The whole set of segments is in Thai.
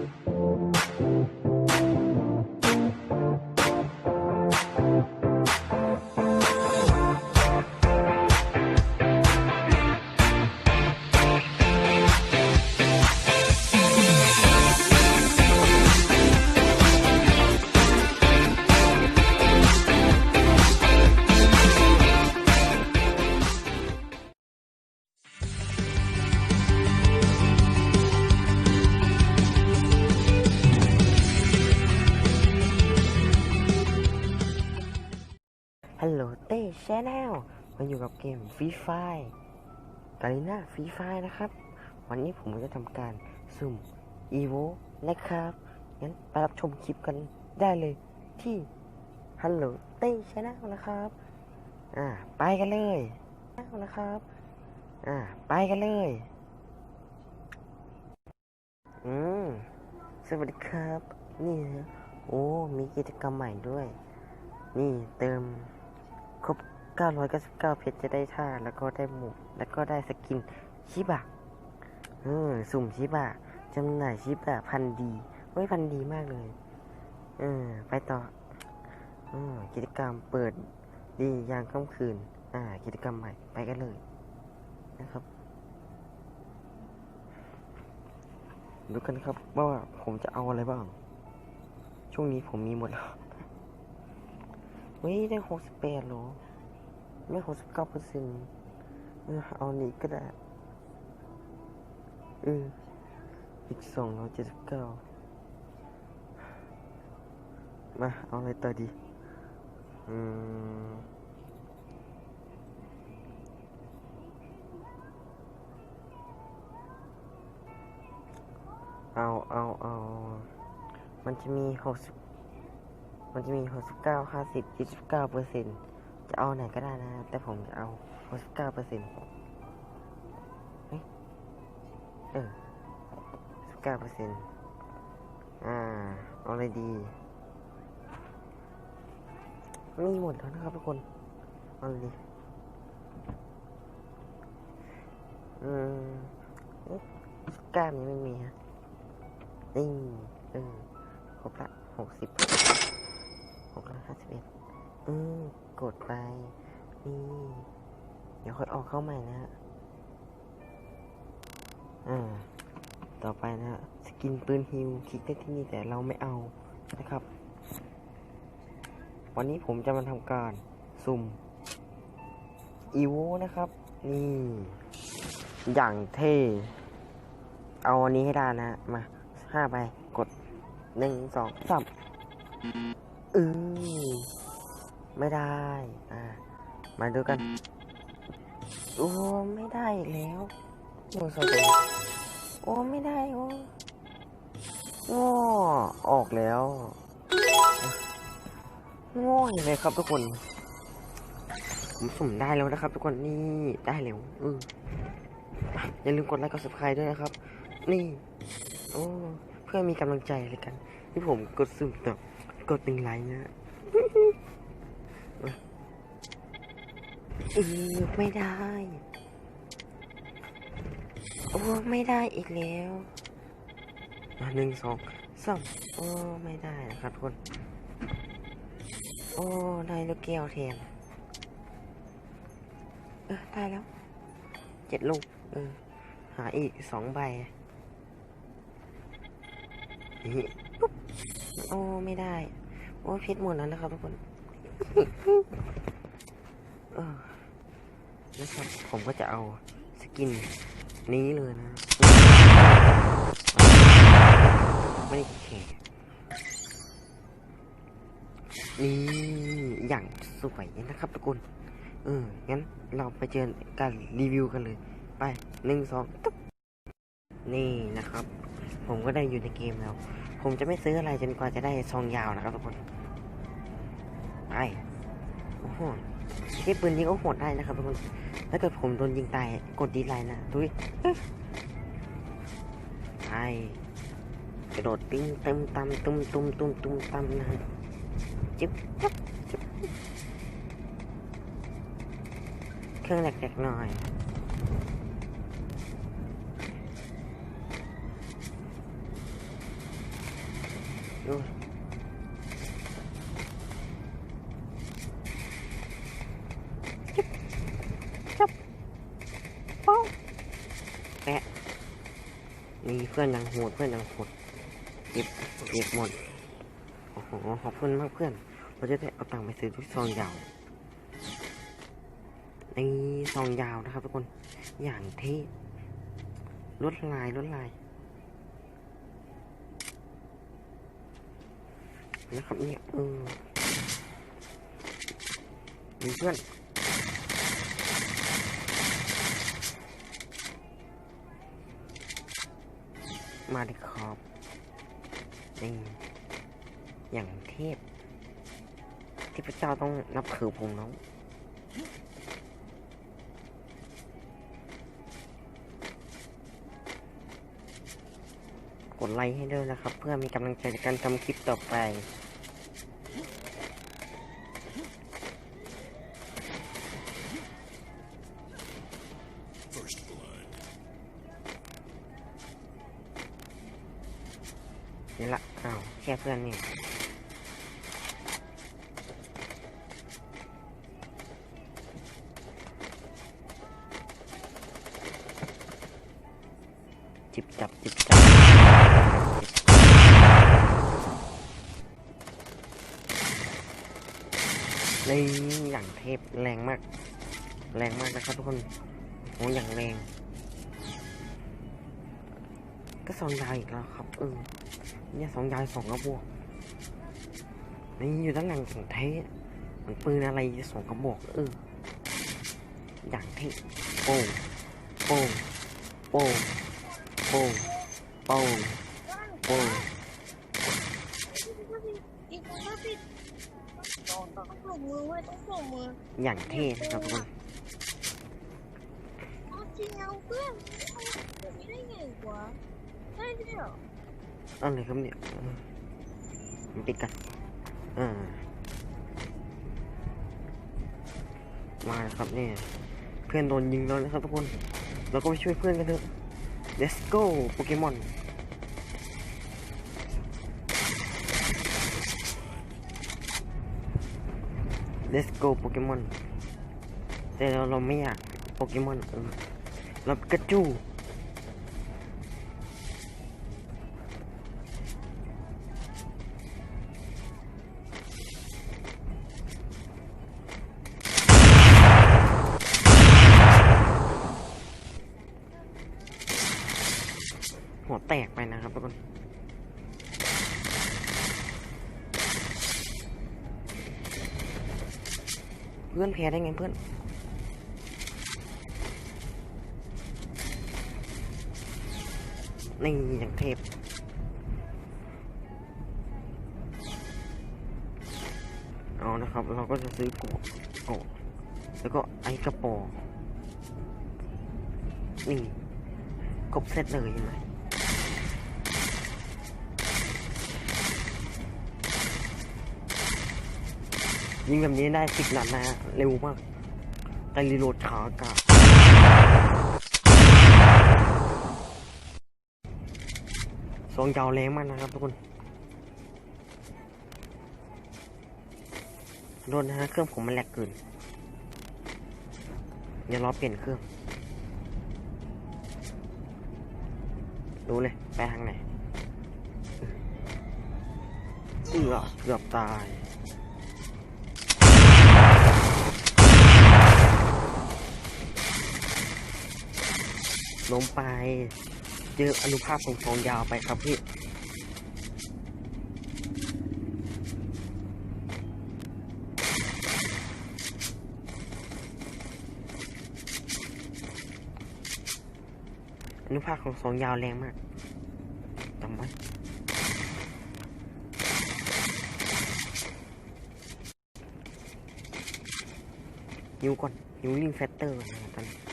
Música ฮัลโหลเต้ชแนลมาอยู่กับเกมฟรีไฟกาลิน่าฟรีไฟนะครับ วันนี้ผมจะทำการสุ่มอีโวนะครับ งั้นไปรับชมคลิปกันได้เลยที่ฮัลโหลเต้ชแนลนะครับ อ่า ไปกันเลยนะครับ อ่า ไปกันเลย อืม สวัสดีครับ นี่นะโอ้ มีกิจกรรมใหม่ด้วย นี่เติม ครบ 999 เพชรจะได้ท่า แล้วก็ได้หมูแล้วก็ได้สกินชิบะเออสุ่มชิบะจำหน่ายชิบะพันดีเฮ้ยพันดีมากเลย เออ ไปต่อออกิจกรรมเปิดดียามค่ำคืน อ่า กิจกรรมใหม่ไปกันเลย นะครับดูกันครับว่าผมจะเอาอะไรบ้าง ช่วงนี้ผมมีหมดแล้ว เฮ้ยได้หกสิบแปดหรอ ไม่หกสิบเก้าเปอร์เซ็นต์เอานี้ก็ได้เอออีกสองร้อยเจ็ดสิบเก้ามา เอาอะไรต่อดี อืม เอา เอา เอา มันจะมีหกสิบ มันจะมี 69 50 29เปอร์เซ็นต์จะเอาไหนก็ได้นะแต่ผมจะเอา 69เปอร์เซ็นต์เฮ้ยเออ19เปอร์เซ็นต์อ่าเอาอะไรดี มีหมดแล้วนะครับทุกคน เอาอะไรดีอืมเกล้ามยังไม่มีฮะนี่เออครบละหกสิบ กร้อยห้าสิบเอ็ดอืมกดไป นี่ เดี๋ยวค่อยออกเข้าใหม่นะฮะอ่า ต่อไปนะฮะ สกินปืนฮิวคลิกได้ที่นี่แต่เราไม่เอานะครับ วันนี้ผมจะมาทำการสุ่มอีโวนะครับ นี่ อย่างเท่ เอาอันนี้ให้ได้นะ มาห้าใบกดหนึ่งสองสาม เออไม่ได้ อ่า มาดูกัน โอ้ ไม่ได้อีกแล้วโอ้สดเลยโอ้ ไม่ได้ โอ้โง่ออกแล้วโง่อย่างเลยครับทุกคน ผมสุ่มได้แล้วนะครับทุกคน นี่ได้แล้วเอออย่าลืมกดไลค์กด subscribe ด้วยนะครับ นี่ โอ้ เพื่อมีกำลังใจเลยกัน ที่ผมกดสุ่มต่อ กดหนึ่งไลค์นะเออไม่ได้ โอ้ไม่ได้อีกแล้วอะหนึ่งสองสามโอ้ไม่ได้นะครับทุกคน โอ้ได้ลูกแก้วแทนเออได้แล้วเจ็ดลูกเออหาอีกสองใบนี่ปุ๊บโอ้ไม่ได้ โอ้เพชรหมดแล้วนะครับทุกคนเออนะครับผมก็จะเอาสกินนี้เลยนะ ไม่ได้แข่นี่อย่างสวยนะครับทุกคนเออ งั้นเราไปเจอกันรีวิวกันเลย ไปหนึ่งสองตุ๊บนี่นะครับ ผมก็ได้อยู่ในเกมแล้ว ผมจะไม่ซื้ออะไรจนกว่าจะได้ซองยาวนะครับทุกคน ไป โอ้โหใช้ปืนยิงก็โหดได้นะครับทุกคน ถ้าเกิดผมโดนยิงตายกดดีไลน์นะดุยไปกระโดดติ้งเต็มตำตุ้มตุ้มตุ้มตุ้มตำนะฮะจิ๊บจับจิ๊บเครื่องแหลกๆหน่อย อ ดูจิ๊บจับเป้าแปะ นี่เพื่อนยังโหดเพื่อนยังโหดเก็บเก็บหมดโอ้โหขอบคุณมากเพื่อนเราจะได้เอาตังค์ไปซื้อทุกซองยาวในซองยาวนะครับทุกคนอย่างเท่ลวดลายลวดลายนะครับเนี่ยเออมีเพื่อน มาดิครับนี่อย่างเทพ ที่พระเจ้าต้องนับถือผมน้องกดไลค์ให้ด้วยนะครับ เพื่อมีกำลังใจในการทำคลิปต่อไป ละอ้าวแค่เพื่อนนี่จิบจับจิบจับนี่อย่างเทพแรงมาก แรงมากนะครับทุกคนโอ้อย่างแรง ก็สองยาวอีกแล้วครับเออเนี่ยสองยาวสองกระบอกนี่อยู่ด้านหลังของเทสมันปืนอะไรสองกระบอกเอออย่างเทสโป้งโป้งโป้งโป้งโป้งโป่งอย่างเท่ครับทุกคนจริงเอาเพื่อนเอาแบบนี้ได้ไงวะ ได้ด้วยเหรออะไรครับเนี่ยมันปิดกันอ่ามาแล้วครับเนี่ย เพื่อนโดนยิงแล้วนะครับทุกคน เราก็ไปช่วยเพื่อนกันเถอะ let's go โปเกมอน let's go โปเกมอนแต่เราเราไม่อยากโปเกมอนเออเรากระจู พื่อนแพ้ได้ไงเพื่อนนี่อย่างเทพเอานะครับ เราก็จะซื้อโกะโกะแล้วก็ไอกระป๋อนี่ครบเซตเลยเห็นไหม ยิงแบบนี้ได้สิบนัดนะฮะเร็วมากแต่รีโหลดช้ากะทรงยาวแรงมากนะครับทุกคนโดนนะฮะเครื่องผมมันแหลกเกินเดี๋ยวรอเปลี่ยนเครื่องดูเลย ไปทางไหนเอือเกือบตาย ลงไปเจออนุภาพของฟองยาวไปครับพี่อนุภาพของฟองยาวแรงมากจำไว้ยิวก่อนยิวลิงแฟตเตอร์ก่อนนะตอนนี้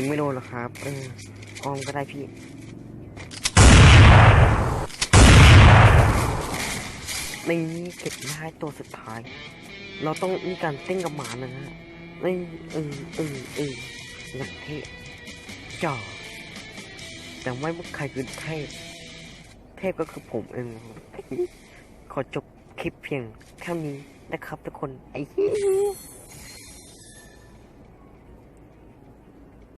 ยิงไม่โดนหรอกครับเอออ้อมก็ได้พี่นี่เก็บได้ตัวสุดท้าย เราต้องมีการเต้นกับหมานะฮะนี่เออเออเอออย่างเท่จ่อแต่ไม่ว่าใครคือเทพเทพก็คือผมเอง ขอจบคลิปเพียงเท่นี้นะครับทุกคนไอ้